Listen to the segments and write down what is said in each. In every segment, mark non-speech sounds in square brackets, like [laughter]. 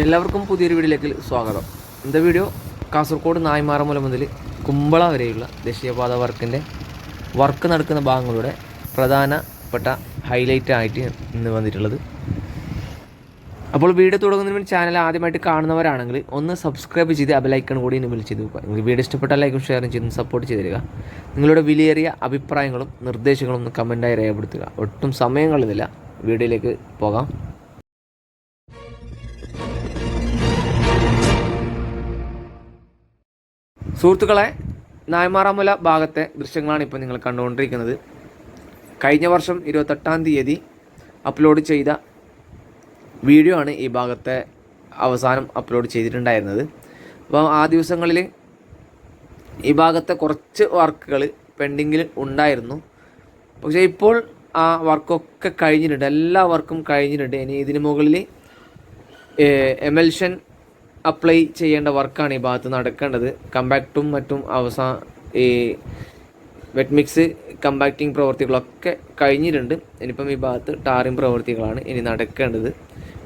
എല്ലാവർക്കും പുതിയൊരു വീഡിയോയിലേക്ക് സ്വാഗതം. ഇന്നത്തെ വീഡിയോ കാസർഗോഡ് നായ്മാറമുല മുതൽ കുമ്പള വരെയുള്ള ദേശീയപാത വർക്കിന്റെ വർക്ക് നടക്കുന്ന ഭാഗങ്ങളുടെ പ്രധാനപ്പെട്ട ഹൈലൈറ്റ് ആയിട്ട് ഇന്ന് വന്നിട്ടുള്ളത്. അപ്പോൾ വീഡിയോ തുടങ്ങുന്നതിന് മുൻപ് ചാനൽ ആദ്യമായിട്ട് കാണുന്നവരാണെങ്കിൽ ഒന്ന് സബ്സ്ക്രൈബ് ചെയ്ത് അബലൈക്കൺ കൂടി വിളിച്ച് ചെയ്ത് നോക്കുക നിങ്ങൾക്ക് വീഡിയോ ഇഷ്ടപ്പെട്ട ലൈക്കും ഷെയറും ചെയ്ത് സപ്പോർട്ട് ചെയ്ത് തരിക. നിങ്ങളുടെ വിലയേറിയ അഭിപ്രായങ്ങളും നിർദ്ദേശങ്ങളും ഒന്ന് കമന്റായി രേഖപ്പെടുത്തുക. ഒട്ടും സമയം കളയുന്നില്ല. വീഡിയോയിലേക്ക് പോകാം. സുഹൃത്തുക്കളെ നായ്മാറാമുല ഭാഗത്തെ ദൃശ്യങ്ങളാണ് ഇപ്പോൾ നിങ്ങൾ കണ്ടുകൊണ്ടിരിക്കുന്നത്. കഴിഞ്ഞ വർഷം ഇരുപത്തെട്ടാം തീയതി അപ്ലോഡ് ചെയ്ത വീഡിയോ ആണ് ഈ ഭാഗത്തെ അവസാനം അപ്ലോഡ് ചെയ്തിട്ടുണ്ടായിരുന്നത്. അപ്പോൾ ആ ദിവസങ്ങളിൽ ഈ ഭാഗത്തെ കുറച്ച് വർക്കുകൾ പെൻഡിങ്ങിൽ ഉണ്ടായിരുന്നു. പക്ഷേ ഇപ്പോൾ ആ വർക്കൊക്കെ കഴിഞ്ഞിട്ടുണ്ട്. എല്ലാ വർക്കും കഴിഞ്ഞിട്ടുണ്ട്. ഇനി ഇതിന് മുകളിൽ എമൽഷൻ അപ്ലൈ ചെയ്യേണ്ട വർക്കാണ് ഈ ഭാഗത്ത് നടക്കേണ്ടത് കമ്പാക്റ്റും മറ്റും അവസാന ഈ വെറ്റ് മിക്സ് കമ്പാക്റ്റിംഗ് പ്രവൃത്തികളൊക്കെ കഴിഞ്ഞിട്ടുണ്ട്. ഇനിയിപ്പം ഈ ഭാഗത്ത് ടാറിങ് പ്രവൃത്തികളാണ് ഇനി നടക്കേണ്ടത്.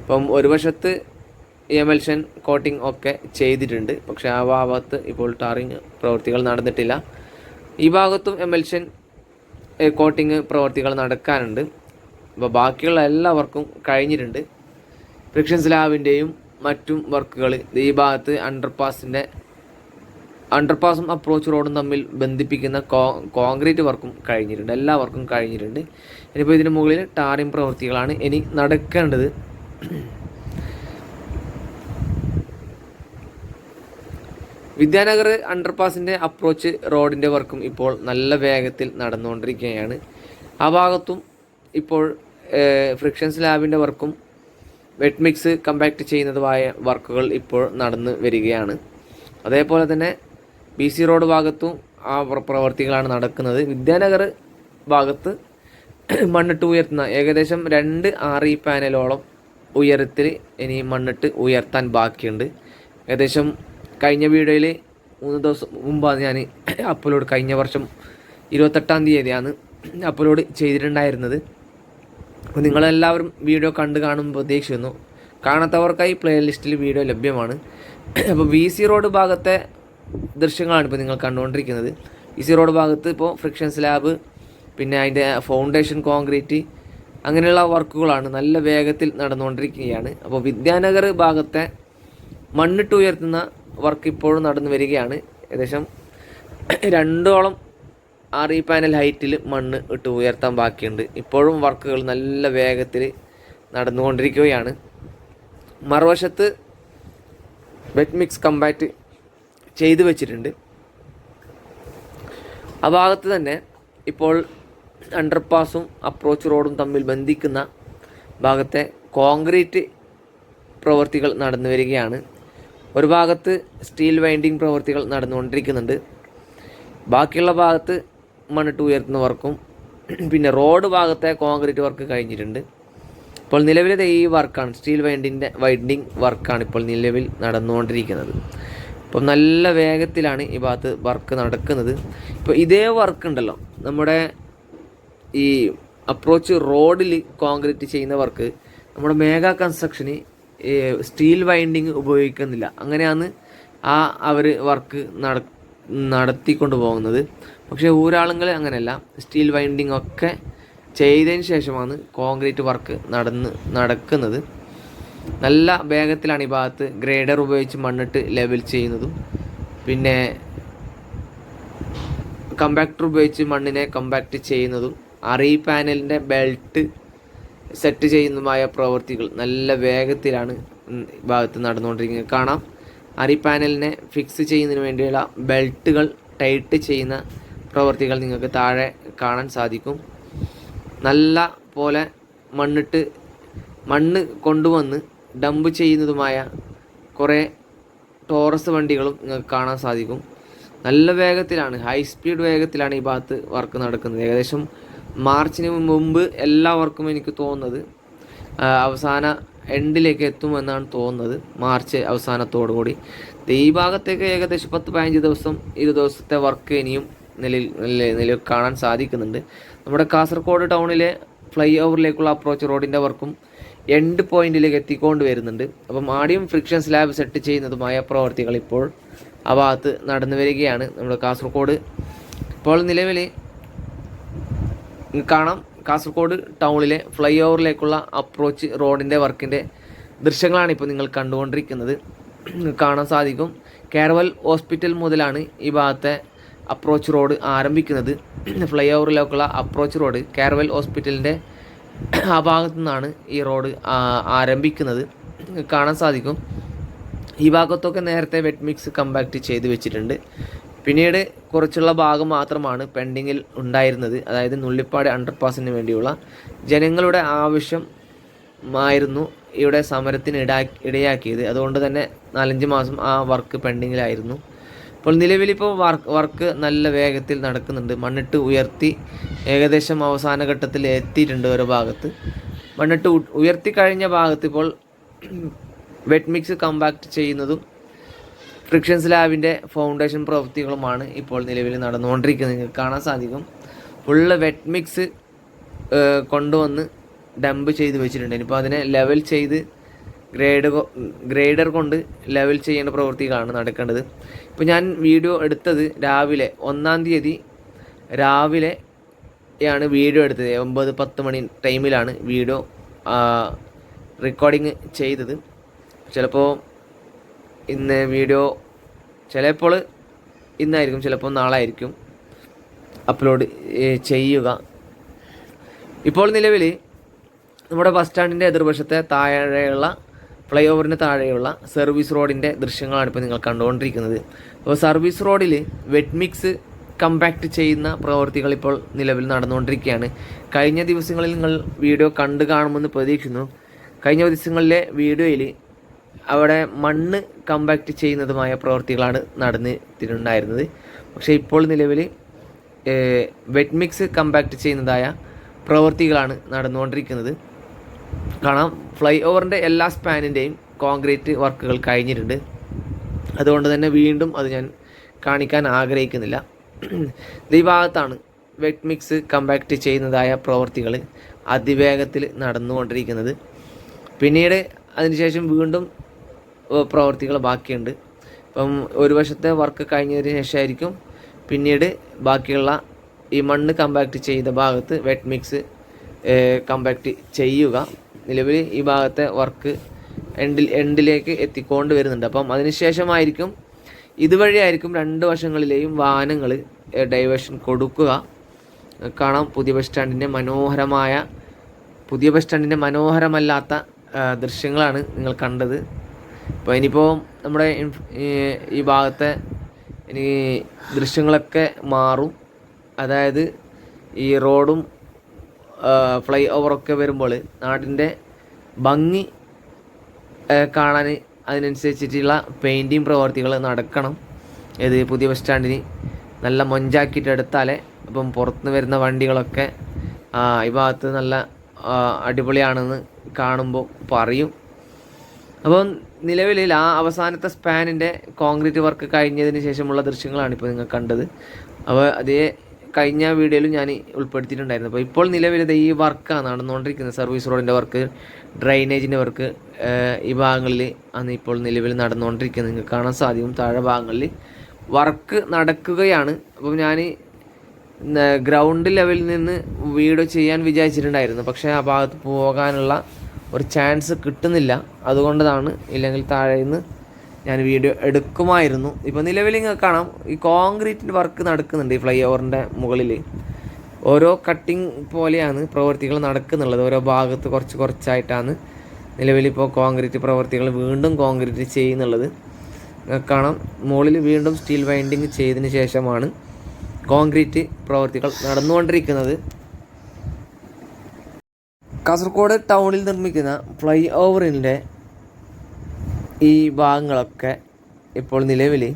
ഇപ്പം ഒരു വശത്ത് എമൽഷൻ കോട്ടിംഗ് ഒക്കെ ചെയ്തിട്ടുണ്ട്. പക്ഷേ ആ ഭാഗത്ത് ഇപ്പോൾ ടാറിങ് പ്രവൃത്തികൾ നടന്നിട്ടില്ല. ഈ ഭാഗത്തും എമൽഷൻ കോട്ടിങ് പ്രവൃത്തികൾ നടക്കാനുണ്ട്. അപ്പോൾ ബാക്കിയുള്ള എല്ലാവർക്കും കഴിഞ്ഞിട്ടുണ്ട്. ഫ്രിക്ഷൻ സ്ലാബിന്റെയും മറ്റും വർക്കുകൾ ഈ ഭാഗത്ത് അണ്ടർപാസിന്റെ അണ്ടർപാസും അപ്രോച്ച് റോഡും തമ്മിൽ ബന്ധിപ്പിക്കുന്ന കോൺക്രീറ്റ് വർക്കും കഴിഞ്ഞിട്ടുണ്ട്. എല്ലാ വർക്കും കഴിഞ്ഞിട്ടുണ്ട്. ഇനിയിപ്പോൾ ഇതിന് മുകളിൽ ടാറിങ് പ്രവൃത്തികളാണ് ഇനി നടക്കേണ്ടത്. വിദ്യാനഗർ അണ്ടർപാസിന്റെ അപ്രോച്ച് റോഡിന്റെ വർക്കും ഇപ്പോൾ നല്ല വേഗത്തിൽ നടന്നുകൊണ്ടിരിക്കുകയാണ്. ആ ഭാഗത്തും ഇപ്പോൾ ഫ്രിക്ഷൻസ് സ്ലാബിന്റെ വർക്കും വെറ്റ് മിക്സ് കമ്പാക്ട് ചെയ്യുന്നതുമായ വർക്കുകൾ ഇപ്പോൾ നടന്നു വരികയാണ്. അതേപോലെ തന്നെ ബി സി റോഡ് ഭാഗത്തും ആ പ്രവർത്തികളാണ് നടക്കുന്നത്. വിദ്യാനഗർ ഭാഗത്ത് [clears throat] മണ്ണിട്ട് ഉയർത്തുന്ന ഏകദേശം രണ്ട് ആർ ഇ പാനലോളം ഉയരത്തിൽ ഇനി മണ്ണിട്ട് ഉയർത്താൻ ബാക്കിയുണ്ട്. ഏകദേശം കഴിഞ്ഞ വീഡിയോയിൽ മൂന്ന് ദിവസം മുമ്പാണ് ഞാൻ അപ്ലോഡ് കഴിഞ്ഞ വർഷം ഇരുപത്തെട്ടാം തീയതിയാണ് അപ്ലോഡ് ചെയ്തിട്ടുണ്ടായിരുന്നത്. അപ്പോൾ നിങ്ങളെല്ലാവരും വീഡിയോ കണ്ട് കാണുമ്പോൾ പ്രതീക്ഷിക്കുന്നു കാണാത്തവർക്കായി പ്ലേലിസ്റ്റിൽ വീഡിയോ ലഭ്യമാണ്. അപ്പോൾ വി സി റോഡ് ഭാഗത്തെ ദൃശ്യങ്ങളാണ് ഇപ്പോൾ നിങ്ങൾ കണ്ടുകൊണ്ടിരിക്കുന്നത്. വി സി റോഡ് ഭാഗത്ത് ഇപ്പോൾ ഫ്രിക്ഷൻ സ്ലാബ് പിന്നെ അതിന്റെ ഫൗണ്ടേഷൻ കോൺക്രീറ്റ് അങ്ങനെയുള്ള വർക്കുകളാണ് നല്ല വേഗത്തിൽ നടന്നുകൊണ്ടിരിക്കുകയാണ്. അപ്പോൾ വിദ്യാനഗർ ഭാഗത്തെ മണ്ണിട്ട് ഉയർത്തുന്ന വർക്ക് ഇപ്പോഴും നടന്നു വരികയാണ്. ഏകദേശം രണ്ടോളം ഇ പാനൽ ഹൈറ്റിൽ മണ്ണ് ഇട്ട് ഉയർത്താൻ ബാക്കിയുണ്ട്. ഇപ്പോഴും വർക്കുകൾ നല്ല വേഗത്തിൽ നടന്നുകൊണ്ടിരിക്കുകയാണ്. മറുവശത്ത് വെറ്റ് മിക്സ് കമ്പാക്റ്റ് ചെയ്തു വെച്ചിട്ടുണ്ട്. ആ ഭാഗത്ത് തന്നെ ഇപ്പോൾ അണ്ടർപാസും അപ്രോച്ച് റോഡും തമ്മിൽ ബന്ധിക്കുന്ന ഭാഗത്തെ കോൺക്രീറ്റ് പ്രവൃത്തികൾ നടന്നു വരികയാണ്. ഒരു ഭാഗത്ത് സ്റ്റീൽ വൈൻഡിങ് പ്രവൃത്തികൾ നടന്നുകൊണ്ടിരിക്കുന്നുണ്ട്. ബാക്കിയുള്ള ഭാഗത്ത് മണ്ണിട്ട് ഉയർത്തുന്ന വർക്കും പിന്നെ റോഡ് ഭാഗത്തെ കോൺക്രീറ്റ് വർക്ക് കഴിഞ്ഞിട്ടുണ്ട്. ഇപ്പോൾ നിലവിലെ ഈ വർക്കാണ് സ്റ്റീൽ വൈൻഡിന്റെ വൈൻഡിങ് വർക്കാണ് ഇപ്പോൾ നിലവിൽ നടന്നുകൊണ്ടിരിക്കുന്നത്. ഇപ്പം നല്ല വേഗത്തിലാണ് ഈ ഭാഗത്ത് വർക്ക് നടക്കുന്നത്. ഇപ്പോൾ ഇതേ വർക്ക് ഉണ്ടല്ലോ നമ്മുടെ ഈ അപ്രോച്ച് റോഡിൽ കോൺക്രീറ്റ് ചെയ്യുന്ന വർക്ക് നമ്മുടെ മേഘ കൺസ്ട്രക്ഷന് സ്റ്റീൽ വൈൻഡിങ് ഉപയോഗിക്കുന്നില്ല. അങ്ങനെയാണ് ആ അവർ വർക്ക് നട നടത്തിക്കൊണ്ട് പോകുന്നത്. പക്ഷേ ഊരാളുങ്ങൾ അങ്ങനെയല്ല. സ്റ്റീൽ വൈൻഡിങ് ഒക്കെ ചെയ്തതിന് ശേഷമാണ് കോൺക്രീറ്റ് വർക്ക് നടന്ന് നടക്കുന്നത്. നല്ല വേഗത്തിലാണ് ഈ ഭാഗത്ത് ഗ്രേഡർ ഉപയോഗിച്ച് മണ്ണിട്ട് ലെവൽ ചെയ്യുന്നതും. പിന്നെ കമ്പാക്ടർ ഉപയോഗിച്ച് മണ്ണിനെ കമ്പാക്ട് ചെയ്യുന്നതും. അറി പാനലിന്റെ ബെൽറ്റ് സെറ്റ് ചെയ്യുന്നതുമായ പ്രവൃത്തികൾ നല്ല വേഗത്തിലാണ് ഭാഗത്ത് നടന്നുകൊണ്ടിരിക്കുന്നത്. കാണാം. അരി പാനലിനെ ഫിക്സ് ചെയ്യുന്നതിന് വേണ്ടിയുള്ള ബെൽറ്റുകൾ ടൈറ്റ് ചെയ്യുന്ന പ്രവൃത്തികൾ നിങ്ങൾക്ക് താഴെ കാണാൻ സാധിക്കും. നല്ല പോലെ മണ്ണിട്ട് മണ്ണ് കൊണ്ടുവന്ന് ഡമ്പ് ചെയ്യുന്നതുമായ കുറേ ടോറസ് വണ്ടികളും നിങ്ങൾക്ക് കാണാൻ സാധിക്കും. നല്ല വേഗത്തിലാണ് ഹൈ സ്പീഡ് വേഗത്തിലാണ് ഈ ഭാഗത്ത് വർക്ക് നടക്കുന്നത്. ഏകദേശം മാർച്ചിന് മുമ്പ് എല്ലാ വർക്കും എനിക്ക് തോന്നുന്നത് അവസാന എൻഡിലേക്ക് എത്തുമെന്നാണ് തോന്നുന്നത് മാർച്ച് അവസാനത്തോടു കൂടി ഈ ഭാഗത്തേക്ക് ഏകദേശം പത്ത് പതിനഞ്ച് ദിവസം ഇരുപത് ദിവസത്തെ വർക്ക് ഇനിയും നിലയിൽ നില- കാണാൻ സാധിക്കുന്നുണ്ട്. നമ്മുടെ കാസർഗോഡ് ടൗണിലെ ഫ്ലൈ ഓവറിലേക്കുള്ള അപ്രോച്ച് റോഡിന്റെ വർക്കും എൻഡ് പോയിന്റിലേക്ക് എത്തിക്കൊണ്ട് വരുന്നുണ്ട്. അപ്പം ആദ്യം ഫ്രിക്ഷൻ സ്ലാബ് സെറ്റ് ചെയ്യുന്നതുമായ പ്രവർത്തികൾ ഇപ്പോൾ ആ ഭാഗത്ത് നടന്നു വരികയാണ്. നമ്മുടെ കാസർഗോഡ് ഇപ്പോൾ നിലവിൽ കാണാം. കാസർഗോഡ് ടൗണിലെ ഫ്ലൈ ഓവറിലേക്കുള്ള അപ്രോച്ച് റോഡിന്റെ വർക്കിന്റെ ദൃശ്യങ്ങളാണ് ഇപ്പോൾ നിങ്ങൾ കണ്ടുകൊണ്ടിരിക്കുന്നത്. കാണാൻ സാധിക്കും. കേരവൽ ഹോസ്പിറ്റൽ മുതലാണ് ഈ ഭാഗത്തെ അപ്രോച്ച് റോഡ് ആരംഭിക്കുന്നത്. ഫ്ലൈ ഓവറിലേക്കുള്ള അപ്രോച്ച് റോഡ് കേരവൽ ഹോസ്പിറ്റലിന്റെ ആ ഭാഗത്തു നിന്നാണ് ഈ റോഡ് ആരംഭിക്കുന്നത്. കാണാൻ സാധിക്കും. ഈ ഭാഗത്തൊക്കെ നേരത്തെ വെറ്റ് മിക്സ് കമ്പാക്ട് ചെയ്ത് വെച്ചിട്ടുണ്ട്. പിന്നീട് കുറച്ചുള്ള ഭാഗം മാത്രമാണ് പെൻഡിങ്ങിൽ ഉണ്ടായിരുന്നത്. അതായത് നുള്ളിപ്പാട് അണ്ടർപാസിന് വേണ്ടിയുള്ള ജനങ്ങളുടെ ആവശ്യം ആയിരുന്നു ഇവിടെ സമരത്തിന് ഇടാ ഇടയാക്കിയത്. അതുകൊണ്ട് തന്നെ നാലഞ്ച് മാസം ആ വർക്ക് പെൻഡിങ്ങിലായിരുന്നു ഇപ്പോൾ നിലവിലിപ്പോൾ വർക്ക് വർക്ക് നല്ല വേഗത്തിൽ നടക്കുന്നുണ്ട്. മണ്ണിട്ട് ഉയർത്തി ഏകദേശം അവസാന ഘട്ടത്തിൽ എത്തിയിട്ടുണ്ട് ഓരോ ഭാഗത്ത്. മണ്ണിട്ട് ഉയർത്തി കഴിഞ്ഞ ഭാഗത്ത് ഇപ്പോൾ വെറ്റ് മിക്സ് കമ്പാക്ട് ചെയ്യുന്നതും ഫ്രിക്ഷൻ സ്ലാബിന്റെ ഫൗണ്ടേഷൻ പ്രവൃത്തികളുമാണ് ഇപ്പോൾ നിലവിൽ നടന്നുകൊണ്ടിരിക്കുന്നത്. നിങ്ങൾക്ക് കാണാൻ സാധിക്കും. ഫുള്ള് വെറ്റ് മിക്സ് കൊണ്ടുവന്ന് ഡംപ് ചെയ്ത് വെച്ചിട്ടുണ്ട്. ഇനിയിപ്പോൾ അതിനെ ലെവൽ ചെയ്ത് ഗ്രേഡ് ഗ്രേഡർ കൊണ്ട് ലെവൽ ചെയ്യേണ്ട പ്രവൃത്തികളാണ് നടക്കേണ്ടത്. ഇപ്പോൾ ഞാൻ വീഡിയോ എടുത്തത് രാവിലെ ഒന്നാം തീയതി രാവിലെ ആണ് വീഡിയോ എടുത്തത്. ഒമ്പത് പത്ത് മണി ടൈമിലാണ് വീഡിയോ റെക്കോർഡിങ് ചെയ്തത്. ചിലപ്പോൾ ഇന്ന് വീഡിയോ ചിലപ്പോൾ ഇന്നായിരിക്കും ചിലപ്പോൾ നാളെ ആയിരിക്കും അപ്ലോഡ് ചെയ്യുക. ഇപ്പോൾ നിലവിൽ നമ്മുടെ ബസ് സ്റ്റാൻഡിന്റെ എതിർവശത്തെ താഴെയുള്ള ഫ്ലൈ ഓവറിന് താഴെയുള്ള സർവീസ് റോഡിന്റെ ദൃശ്യങ്ങളാണ് ഇപ്പോൾ നിങ്ങൾ കണ്ടുകൊണ്ടിരിക്കുന്നത്. അപ്പോൾ സർവീസ് റോഡിൽ വെറ്റ് മിക്സ് കമ്പാക്ട് ചെയ്യുന്ന പ്രവർത്തികൾ ഇപ്പോൾ നിലവിൽ നടന്നുകൊണ്ടിരിക്കുകയാണ്. കഴിഞ്ഞ ദിവസങ്ങളിൽ നിങ്ങൾ വീഡിയോ കണ്ടു കാണുമെന്ന് പ്രതീക്ഷിക്കുന്നു. കഴിഞ്ഞ ദിവസങ്ങളിലെ വീഡിയോയിൽ അവിടെ മണ്ണ് കമ്പാക്ട് ചെയ്യുന്നതുമായ പ്രവർത്തികളാണ് നടന്നിട്ടുണ്ടായിരുന്നത് പക്ഷേ ഇപ്പോൾ നിലവിൽ വെറ്റ് മിക്സ് കമ്പാക്ട് ചെയ്യുന്നതായ പ്രവർത്തികളാണ് നടന്നുകൊണ്ടിരിക്കുന്നത്. കാണാം. ഫ്ലൈ ഓവറിന്റെ എല്ലാ സ്പാനിന്റെയും കോൺക്രീറ്റ് വർക്കുകൾ കഴിഞ്ഞിട്ടുണ്ട്. അതുകൊണ്ട് തന്നെ വീണ്ടും അത് ഞാൻ കാണിക്കാൻ ആഗ്രഹിക്കുന്നില്ല. ഈ ഭാഗത്താണ് വെറ്റ് മിക്സ് കമ്പാക്ട് ചെയ്യുന്നതായ പ്രവർത്തികൾ അതിവേഗത്തിൽ നടന്നുകൊണ്ടിരിക്കുന്നത്. പിന്നീട് അതിനുശേഷം വീണ്ടും പ്രവർത്തികൾ ബാക്കിയുണ്ട്. ഇപ്പം ഒരു വശത്തെ വർക്ക് കഴിഞ്ഞതിന് ശേഷമായിരിക്കും പിന്നീട് ബാക്കിയുള്ള ഈ മണ്ണ് കമ്പാക്ട് ചെയ്ത ഭാഗത്ത് വെറ്റ് മിക്സ് കമ്പാക്ട് ചെയ്യുക. നിലവിൽ ഈ ഭാഗത്തെ വർക്ക് എൻഡിൽ എൻഡിലേക്ക് എത്തിക്കൊണ്ട് വരുന്നുണ്ട്. അപ്പം അതിനുശേഷമായിരിക്കും ഇതുവഴിയായിരിക്കും രണ്ട് വശങ്ങളിലെയും വാഹനങ്ങൾ ഡൈവേഷൻ കൊടുക്കുക. കാണാം പുതിയ ബസ് സ്റ്റാൻഡിന്റെ മനോഹരമായ പുതിയ ബസ് സ്റ്റാൻഡിന്റെ മനോഹരമല്ലാത്ത ദൃശ്യങ്ങളാണ് നിങ്ങൾ കണ്ടത്. അപ്പോൾ ഇനിയിപ്പോൾ നമ്മുടെ ഈ- ഭാഗത്തെ ഇനി ദൃശ്യങ്ങളൊക്കെ മാറും. അതായത് ഈ റോഡും ഫ്ലൈ ഓവറൊക്കെ വരുമ്പോൾ നാടിന്റെ ഭംഗി കാണാൻ അതിനനുസരിച്ചിട്ടുള്ള പെയിന്റിങ് പ്രവർത്തികൾ നടക്കണം. ഇത് പുതിയ ബസ് സ്റ്റാൻഡിന് നല്ല മൊഞ്ചാക്കിയിട്ട് എടുത്താലേ അപ്പം പുറത്തുനിന്ന് വരുന്ന വണ്ടികളൊക്കെ ഈ ഭാഗത്ത് നല്ല അടിപൊളിയാണെന്ന് കാണുമ്പോൾ പറയും. അപ്പം നിലവിൽ ആ അവസാനത്തെ സ്പാനിന്റെ കോൺക്രീറ്റ് വർക്ക് കഴിഞ്ഞതിന് ശേഷമുള്ള ദൃശ്യങ്ങളാണ് ഇപ്പോൾ നിങ്ങൾ കണ്ടത്. അപ്പോൾ അതേ കഴിഞ്ഞ വീഡിയോയിൽ ഞാൻ ഉൾപ്പെടുത്തിയിട്ടുണ്ടായിരുന്നു. അപ്പോൾ ഇപ്പോൾ നിലവിലത് ഈ വർക്കാണ് നടന്നുകൊണ്ടിരിക്കുന്നത്. സർവീസ് റോഡിന്റെ വർക്ക് ഡ്രൈനേജിന്റെ വർക്ക് ഈ ഭാഗങ്ങളിൽ ആണ് ഇപ്പോൾ നിലവിൽ നടന്നുകൊണ്ടിരിക്കുന്നത്. നിങ്ങൾക്ക് കാണാൻ സാധിക്കും. താഴെ ഭാഗങ്ങളിൽ വർക്ക് നടക്കുകയാണ്. അപ്പോൾ ഞാൻ ഗ്രൗണ്ട് ലെവലിൽ നിന്ന് വീഡിയോ ചെയ്യാൻ വിചാരിച്ചിട്ടുണ്ടായിരുന്നു. പക്ഷേ ആ ഭാഗത്ത് പോകാനുള്ള ഒരു ചാൻസ് കിട്ടുന്നില്ല. അതുകൊണ്ടതാണ് ഇല്ലെങ്കിൽ താഴെ നിന്ന് ഞാൻ വീഡിയോ എടുക്കുമായിരുന്നു. ഇപ്പോൾ നിലവിൽ നിങ്ങൾക്ക് കാണാം. ഈ കോൺക്രീറ്റിന്റെ വർക്ക് നടക്കുന്നുണ്ട് ഈ ഫ്ലൈ ഓവറിന്റെ മുകളിൽ ഓരോ കട്ടിങ് പോലെയാണ് പ്രവൃത്തികൾ നടക്കുന്നുള്ളത്. ഓരോ ഭാഗത്ത് കുറച്ച് കുറച്ചായിട്ടാണ് നിലവിലിപ്പോൾ കോൺക്രീറ്റ് പ്രവൃത്തികൾ വീണ്ടും കോൺക്രീറ്റ് ചെയ്യുന്നുള്ളത്. കാണാം. മുകളിൽ വീണ്ടും സ്റ്റീൽ വൈൻഡിങ് ചെയ്തതിന് ശേഷമാണ് കോൺക്രീറ്റ് പ്രവൃത്തികൾ നടന്നുകൊണ്ടിരിക്കുന്നത്. കാസർഗോഡ് ടൗണിൽ നിർമ്മിക്കുന്ന ഫ്ലൈ ഓവറിന്റെ ഈ ഭാഗങ്ങളൊക്കെ ഇപ്പോൾ നിലവിൽ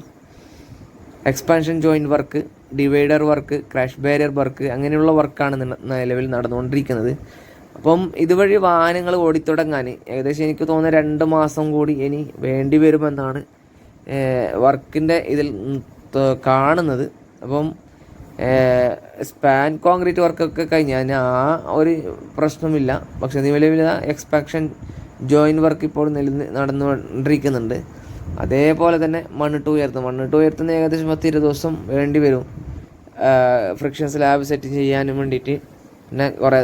expansion joint work divider work crash barrier work അങ്ങനെയുള്ള വർക്കാണ് നില- നിലവിൽ നടന്നുകൊണ്ടിരിക്കുന്നത്. അപ്പം ഇതുവഴി വാഹനങ്ങൾ ഓടിത്തുടങ്ങാൻ ഏകദേശം എനിക്ക് തോന്നുന്ന രണ്ട് മാസം കൂടി ഇനി വേണ്ടി വരുമെന്നാണ് വർക്കിന്റെ ഇതിൽ കാണുന്നത്. അപ്പം സ്പാൻ കോൺക്രീറ്റ് വർക്കൊക്കെ കഴിഞ്ഞാൽ ആ ഒരു പ്രശ്നമില്ല. പക്ഷേ നിലവിൽ എക്സ്പാക്ഷൻ ജോയിൻ വർക്ക് ഇപ്പോൾ നില നടന്നുകൊണ്ടിരിക്കുന്നുണ്ട്. അതേപോലെ തന്നെ മണ്ണിട്ട് ഉയർത്തും. മണ്ണിട്ട് ഉയർത്തുന്ന ഏകദേശം പത്ത് ഇരുപത് ദിവസം വേണ്ടി വരും. ഫ്രിക്ഷൻ സ്ലാബ് സെറ്റ് ചെയ്യാനും വേണ്ടിയിട്ട് പിന്നെ കുറേ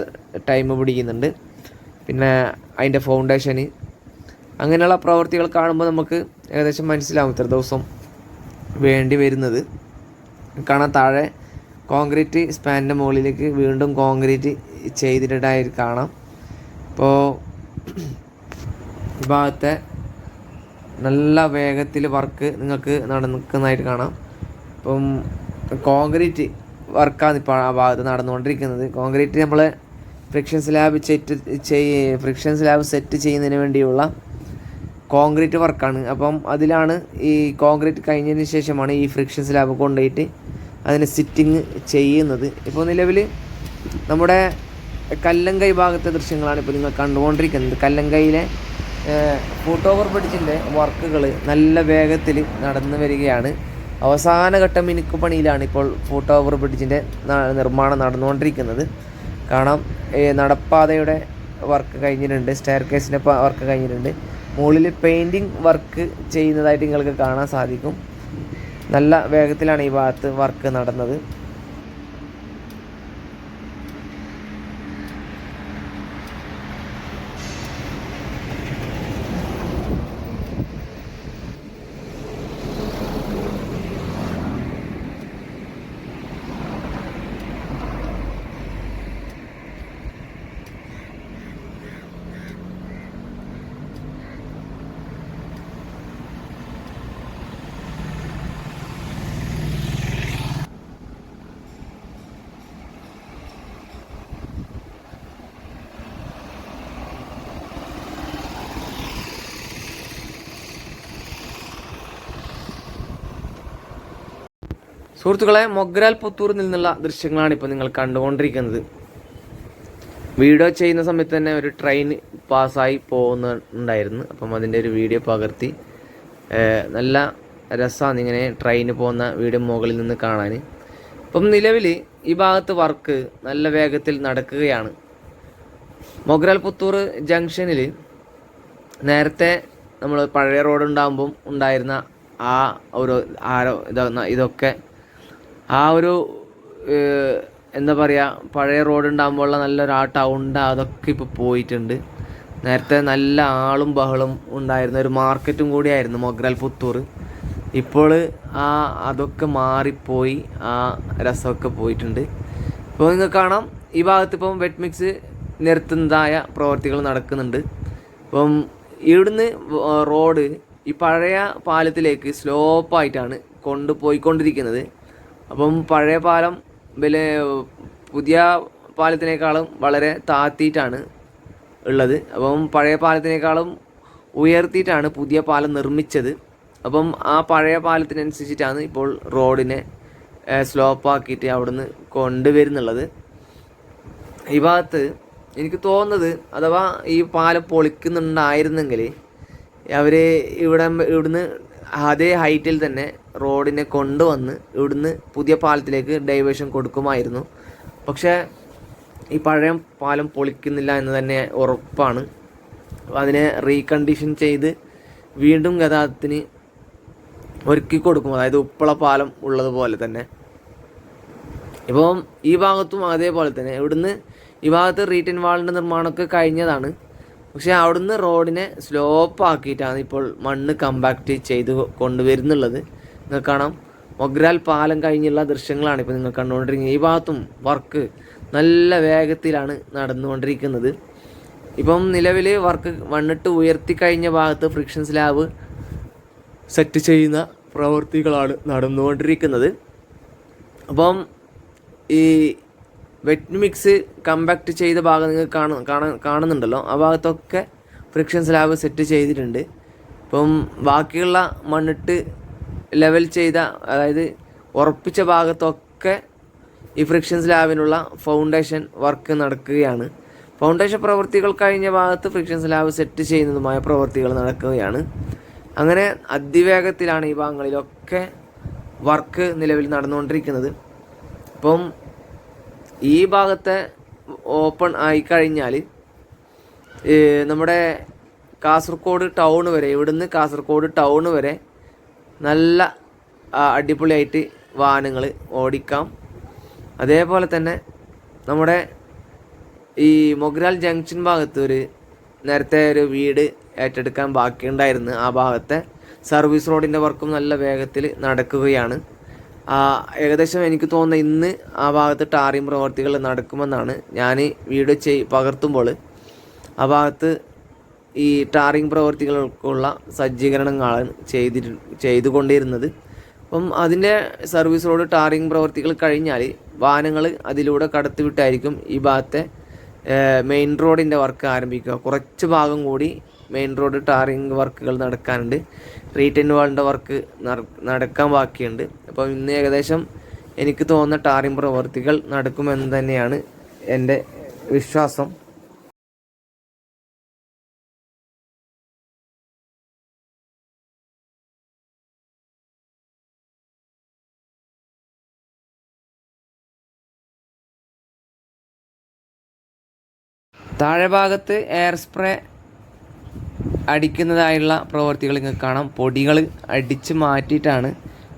ടൈം പിടിക്കുന്നുണ്ട്. പിന്നെ അതിന്റെ ഫൗണ്ടേഷന് അങ്ങനെയുള്ള പ്രവൃത്തികൾ കാണുമ്പോൾ നമുക്ക് ഏകദേശം മനസ്സിലാവും ഇത്ര ദിവസം വേണ്ടി വരുന്നത്. കാണാൻ താഴെ കോൺക്രീറ്റ് സ്പാനിന്റെ മുകളിലേക്ക് വീണ്ടും കോൺക്രീറ്റ് ചെയ്തിട്ടായി കാണാം ഇപ്പോൾ ഈ ഭാഗത്തെ നല്ല വേഗത്തിൽ വർക്ക് നിങ്ങൾക്ക് നടക്കുന്നതായിട്ട് കാണാം. ഇപ്പം കോൺക്രീറ്റ് വർക്കാണ് ഇപ്പോൾ ആ ഭാഗത്ത് നടന്നുകൊണ്ടിരിക്കുന്നത്. കോൺക്രീറ്റ് നമ്മൾ ഫ്രിക്ഷൻ സ്ലാബ് സെറ്റ് ചെയ് ഫ്രിക്ഷൻ സ്ലാബ് സെറ്റ് ചെയ്യുന്നതിന് വേണ്ടിയുള്ള കോൺക്രീറ്റ് വർക്കാണ് അപ്പം അതിലാണ് ഈ കോൺക്രീറ്റ് കഴിഞ്ഞതിന് ശേഷമാണ് ഈ ഫ്രിക്ഷൻ സ്ലാബ് കൊണ്ടുപോയിട്ട് അതിന് സിറ്റിങ് ചെയ്യുന്നത്. ഇപ്പോൾ നിലവിൽ നമ്മുടെ കല്ലങ്കൈ ഭാഗത്തെ ദൃശ്യങ്ങളാണ് ഇപ്പോൾ നിങ്ങൾ കണ്ടുകൊണ്ടിരിക്കുന്നത്. കല്ലങ്കൈയിലെ ഫൂട്ട് ഓവർ ബ്രിഡ്ജിന്റെ വർക്കുകൾ നല്ല വേഗത്തിൽ നടന്നു വരികയാണ്. അവസാനഘട്ട മിനുക്ക് പണിയിലാണ് ഇപ്പോൾ ഫൂട്ട് ഓവർ ബ്രിഡ്ജിന്റെ നിർമ്മാണം നടന്നുകൊണ്ടിരിക്കുന്നത്. കാണാം. നടപ്പാതയുടെ വർക്ക് കഴിഞ്ഞിട്ടുണ്ട്. സ്റ്റെയർ കേസിന്റെ വർക്ക് കഴിഞ്ഞിട്ടുണ്ട്. മുകളിൽ പെയിന്റിങ് വർക്ക് ചെയ്യുന്നതായിട്ട് നിങ്ങൾക്ക് കാണാൻ സാധിക്കും. നല്ല വേഗത്തിലാണ് ഈ ഭാഗത്ത് വർക്ക് നടന്നത്. സുഹൃത്തുക്കളെ മൊഗ്രാൽ പുത്തൂർ നിന്നുള്ള ദൃശ്യങ്ങളാണ് ഇപ്പോൾ നിങ്ങൾ കണ്ടുകൊണ്ടിരിക്കുന്നത്. വീഡിയോ ചെയ്യുന്ന സമയത്ത് തന്നെ ഒരു ട്രെയിൻ പാസ്സായി പോകുന്നുണ്ടായിരുന്നു. അപ്പം അതിന്റെ ഒരു വീഡിയോ പകർത്തി. നല്ല രസമാണ് ഇങ്ങനെ ട്രെയിന് പോകുന്ന വീഡിയോ മുകളിൽ നിന്ന് കാണാൻ. ഇപ്പം നിലവിൽ ഈ ഭാഗത്ത് വർക്ക് നല്ല വേഗത്തിൽ നടക്കുകയാണ്. മൊഗ്രാൽ പുത്തൂർ ജംഗ്ഷനിൽ നേരത്തെ നമ്മൾ പഴയ റോഡ് ഉണ്ടാകുമ്പം ഉണ്ടായിരുന്ന ആ ഒരു ആരോ ഇതൊക്കെ ആ ഒരു എന്താ പറയുക പഴയ റോഡ് ഉണ്ടാകുമ്പോഴുള്ള നല്ലൊരു ആ ടൗണ്ട് അതൊക്കെ ഇപ്പോൾ പോയിട്ടുണ്ട്. നേരത്തെ നല്ല ആളും ബഹളും ഉണ്ടായിരുന്ന ഒരു മാർക്കറ്റും കൂടിയായിരുന്നു മൊഗ്രൽ പുത്തൂർ. ഇപ്പോൾ ആ അതൊക്കെ മാറിപ്പോയി ആ രസമൊക്കെ പോയിട്ടുണ്ട്. ഇപ്പോൾ നിങ്ങൾക്ക് കാണാം ഈ ഭാഗത്ത് ഇപ്പം വെറ്റ് മിക്സ് നിർത്തുന്നതായ പ്രവർത്തികൾ നടക്കുന്നുണ്ട്. ഇപ്പം ഇവിടുന്ന് റോഡ് ഈ പഴയ പാലത്തിലേക്ക് സ്ലോപ്പായിട്ടാണ് കൊണ്ടുപോയിക്കൊണ്ടിരിക്കുന്നത്. അപ്പം പഴയ പാലം വില പുതിയ പാലത്തിനേക്കാളും വളരെ താത്തിയിട്ടാണ് ഉള്ളത്. അപ്പം പഴയ പാലത്തിനേക്കാളും ഉയർത്തിയിട്ടാണ് പുതിയ പാലം നിർമ്മിച്ചത്. അപ്പം ആ പഴയ പാലത്തിനനുസരിച്ചിട്ടാണ് ഇപ്പോൾ റോഡിനെ സ്ലോപ്പാക്കിയിട്ട് അവിടുന്ന് കൊണ്ടുവരുന്നുള്ളത്. ഈ ഭാഗത്ത് എനിക്ക് തോന്നുന്നത് അഥവാ ഈ പാലം പൊളിക്കുന്നുണ്ടായിരുന്നെങ്കിൽ അവർ ഇവിടെ ഇവിടുന്ന് അതേ ഹൈറ്റിൽ തന്നെ റോഡിനെ കൊണ്ടുവന്ന് ഇവിടുന്ന് പുതിയ പാലത്തിലേക്ക് ഡൈവേഷൻ കൊടുക്കുമായിരുന്നു. പക്ഷേ ഈ പഴയ പാലം പൊളിക്കുന്നില്ല എന്ന് തന്നെ ഉറപ്പാണ്. അതിനെ റീകണ്ടീഷൻ ചെയ്ത് വീണ്ടും ഗതാഗതത്തിന് ഒരുക്കി കൊടുക്കും. അതായത് ഉപ്പള പാലം ഉള്ളതുപോലെ തന്നെ. ഇപ്പം ഈ ഭാഗത്തും അതേപോലെ തന്നെ. ഇവിടുന്ന് ഈ ഭാഗത്ത് റീറ്റൻ വാളിന്റെ നിർമ്മാണമൊക്കെ കഴിഞ്ഞതാണ്. പക്ഷേ അവിടുന്ന് റോഡിനെ സ്ലോപ്പ് ആക്കിയിട്ടാണ് ഇപ്പോൾ മണ്ണ് കമ്പാക്റ്റ് ചെയ്ത് കൊണ്ടുവരുന്നുള്ളത്. നിങ്ങൾക്ക് കാണാം. മൊഗ്രാൽ പാലം കഴിഞ്ഞുള്ള ദൃശ്യങ്ങളാണ് ഇപ്പോൾ നിങ്ങൾ കണ്ടുകൊണ്ടിരിക്കുന്നത്. ഈ ഭാഗത്തും വർക്ക് നല്ല വേഗത്തിലാണ് നടന്നുകൊണ്ടിരിക്കുന്നത്. ഇപ്പം നിലവിൽ വർക്ക് മണ്ണിട്ട് ഉയർത്തി കഴിഞ്ഞ ഭാഗത്ത് ഫ്രിക്ഷൻ സ്ലാബ് സെറ്റ് ചെയ്യുന്ന പ്രവൃത്തികളാണ് നടന്നുകൊണ്ടിരിക്കുന്നത്. അപ്പം ഈ വെറ്റ് മിക്സ് കമ്പാക്ട് ചെയ്ത ഭാഗം നിങ്ങൾ കാണ കാണുന്നുണ്ടല്ലോ. ആ ഭാഗത്തൊക്കെ ഫ്രിക്ഷൻ സ്ലാബ് സെറ്റ് ചെയ്തിട്ടുണ്ട്. ഇപ്പം ബാക്കിയുള്ള മണ്ണിട്ട് ലെവൽ ചെയ്ത അതായത് ഉറപ്പിച്ച ഭാഗത്തൊക്കെ ഈ ഫ്രിക്ഷൻ സ്ലാബിനുള്ള ഫൗണ്ടേഷൻ വർക്ക് നടക്കുകയാണ്. ഫൗണ്ടേഷൻ പ്രവൃത്തികൾ കഴിഞ്ഞ ഭാഗത്ത് ഫ്രിക്ഷൻ സ്ലാബ് സെറ്റ് ചെയ്യുന്നതുമായ പ്രവൃത്തികൾ നടക്കുകയാണ്. അങ്ങനെ അതിവേഗത്തിലാണ് ഈ ഭാഗങ്ങളിലൊക്കെ വർക്ക് നിലവിൽ നടന്നുകൊണ്ടിരിക്കുന്നത്. ഇപ്പം ഈ ഭാഗത്തെ ഓപ്പൺ ആയിക്കഴിഞ്ഞാൽ നമ്മുടെ കാസർഗോഡ് ടൗൺ വരെ ഇവിടുന്ന് കാസർഗോഡ് ടൗൺ വരെ നല്ല അടിപൊളിയായിട്ട് വാഹനങ്ങൾ ഓടിക്കാം. അതേപോലെ തന്നെ നമ്മുടെ ഈ മൊഗ്രാൽ ജംഗ്ഷൻ ഭാഗത്ത് ഒരു നേരത്തെ ഒരു വീട് ഏറ്റെടുക്കാൻ ബാക്കിയുണ്ടായിരുന്നു. ആ ഭാഗത്തെ സർവീസ് റോഡിന്റെ വർക്കും നല്ല വേഗത്തിൽ നടക്കുകയാണ്. ഏകദേശം എനിക്ക് തോന്നുന്ന ഇന്ന് ആ ഭാഗത്ത് ടാറിയും പ്രവർത്തികൾ നടക്കുമെന്നാണ് ഞാൻ വീഡിയോ ചെയ് പകർത്തുമ്പോൾ ആ ഭാഗത്ത് ഈ ടാറിങ് പ്രവർത്തികൾക്കുള്ള സജ്ജീകരണങ്ങളാണ് ചെയ്തിരു ചെയ്തുകൊണ്ടിരുന്നത്. അപ്പം അതിന്റെ സർവീസ് റോഡ് ടാറിങ് പ്രവർത്തികൾ കഴിഞ്ഞാൽ വാഹനങ്ങൾ അതിലൂടെ കടത്തിവിട്ടായിരിക്കും ഈ ഭാഗത്തെ മെയിൻ റോഡിന്റെ വർക്ക് ആരംഭിക്കുക. കുറച്ച് ഭാഗം കൂടി മെയിൻ റോഡ് ടാറിങ് വർക്കുകൾ നടക്കാനുണ്ട്. റീറ്റൻ വാളിന്റെ വർക്ക് നടക്കാൻ ബാക്കിയുണ്ട്. അപ്പം ഇന്ന് ഏകദേശം എനിക്ക് തോന്നുന്ന ടാറിങ് പ്രവർത്തികൾ നടക്കുമെന്ന് തന്നെയാണ് എന്റെ വിശ്വാസം. താഴെ ഭാഗത്ത് എയർ സ്പ്രേ അടിക്കുന്നതായുള്ള പ്രവൃത്തികൾ നിങ്ങൾക്ക് കാണാം. പൊടികൾ അടിച്ച് മാറ്റിയിട്ടാണ്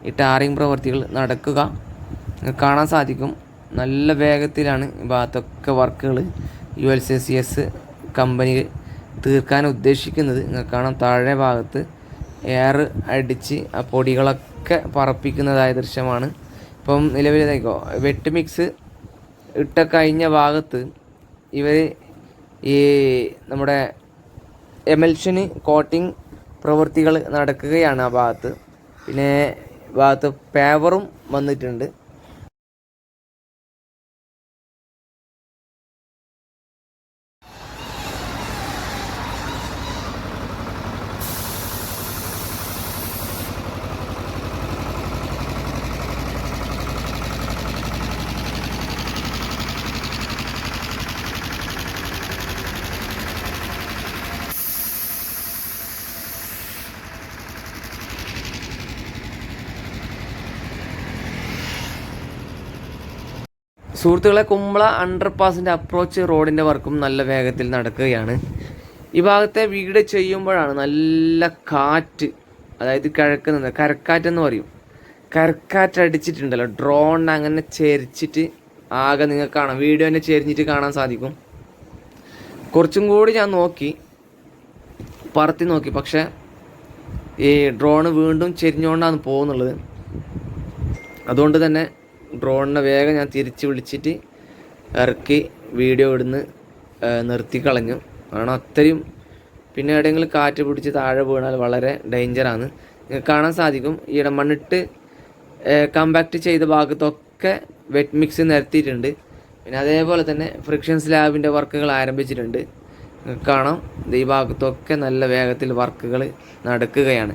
ഈ ടാറിങ് പ്രവൃത്തികൾ നടക്കുക. നിങ്ങൾക്ക് കാണാൻ സാധിക്കും. നല്ല വേഗത്തിലാണ് ഈ ഭാഗത്തൊക്കെ വർക്കുകൾ U L C C S company തീർക്കാൻ ഉദ്ദേശിക്കുന്നത്. നിങ്ങൾക്ക് കാണാം താഴെ ഭാഗത്ത് എയർ അടിച്ച് ആ പൊടികളൊക്കെ പറപ്പിക്കുന്നതായ ദൃശ്യമാണ്. ഇപ്പം നിലവിലേക്കോ വെട്ട് മിക്സ് ഇട്ട കഴിഞ്ഞ ഭാഗത്ത് ഇവർ ഈ നമ്മുടെ എമൽഷന് കോട്ടിംഗ് പ്രവൃത്തികൾ നടക്കുകയാണ് ആ ഭാഗത്ത്. പിന്നെ ഭാഗത്ത് പേവറും വന്നിട്ടുണ്ട്. സുഹൃത്തുക്കളെ കുമ്പള അണ്ടർപാസിന്റെ അപ്രോച്ച് റോഡിന്റെ വർക്കും നല്ല വേഗത്തിൽ നടക്കുകയാണ്. ഈ ഭാഗത്തെ വീട് ചെയ്യുമ്പോഴാണ് നല്ല കാറ്റ് അതായത് കിഴക്ക് നിന്ന് കരക്കാറ്റെന്ന് പറയും. കരക്കാറ്റ് അടിച്ചിട്ടുണ്ടല്ലോ ഡ്രോൺ അങ്ങനെ ചെരിച്ചിട്ട് ആകെ നിങ്ങൾക്ക് കാണാം വീഡിയോ തന്നെ ചെരിഞ്ഞിട്ട് കാണാൻ സാധിക്കും. കുറച്ചും കൂടി ഞാൻ നോക്കി പറത്തി നോക്കി പക്ഷേ ഈ ഡ്രോണ് വീണ്ടും ചെരിഞ്ഞുകൊണ്ടാണ് പോകുന്നുള്ളത്. അതുകൊണ്ട് തന്നെ ഡ്രോണിനെ വേഗം ഞാൻ തിരിച്ച് വിളിച്ചിട്ട് ഇറക്കി വീഡിയോ ഇടുന്ന് നിർത്തി കളഞ്ഞു. കാരണം അത്രയും പിന്നെ എവിടെയെങ്കിലും കാറ്റ് പിടിച്ച് താഴെ വീണാൽ വളരെ ഡേഞ്ചറാണ് കാണാൻ സാധിക്കും. ഈ മണ്ണിട്ട് കമ്പാക്ട് ചെയ്ത ഭാഗത്തൊക്കെ വെറ്റ് മിക്സ് നിരത്തിയിട്ടുണ്ട്. പിന്നെ അതേപോലെ തന്നെ ഫ്രിക്ഷൻ സ്ലാബിന്റെ വർക്കുകൾ ആരംഭിച്ചിട്ടുണ്ട്. കാണാം. ഈ ഭാഗത്തൊക്കെ നല്ല വേഗത്തിൽ വർക്കുകൾ നടക്കുകയാണ്.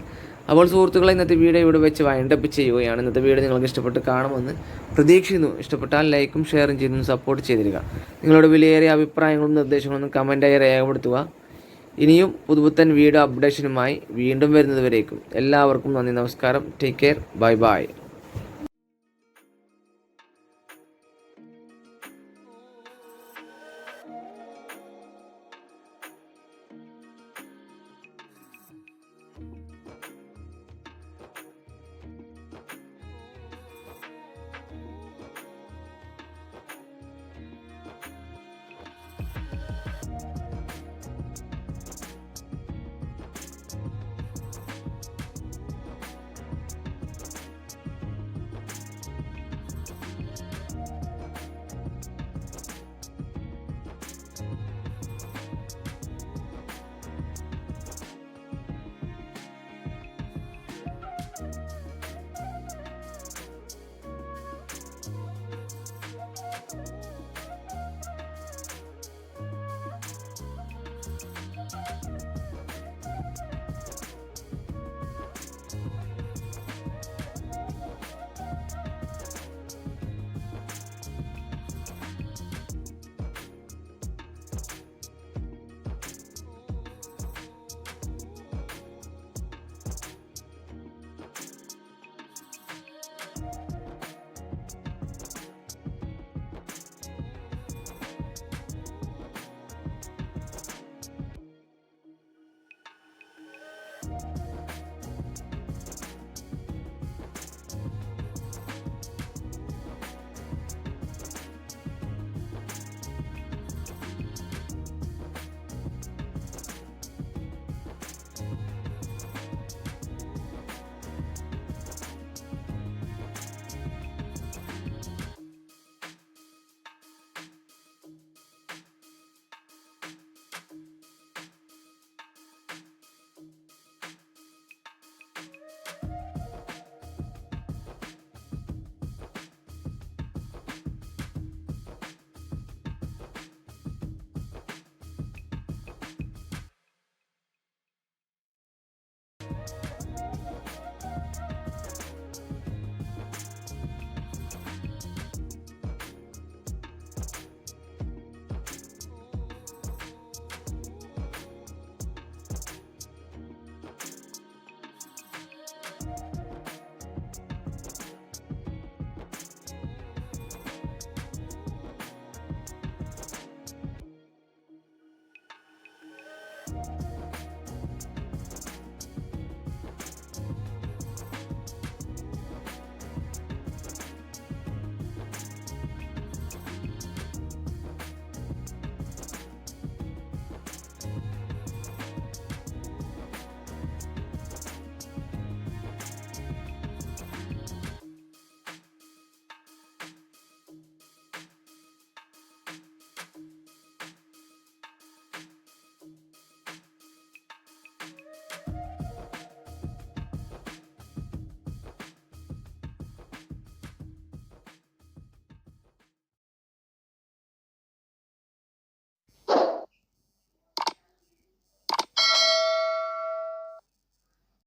അപ്പോൾ സുഹൃത്തുക്കളെ ഇന്നത്തെ വീഡിയോ ഇവിടെ വെച്ച് വൈൻഡപ്പ് ചെയ്യുകയാണ്. ഇന്നത്തെ വീഡിയോ നിങ്ങൾക്ക് ഇഷ്ടപ്പെട്ട് കാണുമെന്ന് പ്രതീക്ഷിക്കുന്നു. ഇഷ്ടപ്പെട്ടാൽ ലൈക്കും ഷെയറും ചെയ്തും സപ്പോർട്ട് ചെയ്തിരിക്കുക. നിങ്ങളുടെ വിലയേറിയ അഭിപ്രായങ്ങളും നിർദ്ദേശങ്ങളും കമന്റായി രേഖപ്പെടുത്തുക. ഇനിയും പുതുപുത്തൻ വീഡിയോ അപ്ഡേഷനുമായി വീണ്ടും വരുന്നതുവരേക്കും. എല്ലാവർക്കും നന്ദി നമസ്കാരം. Take care bye bye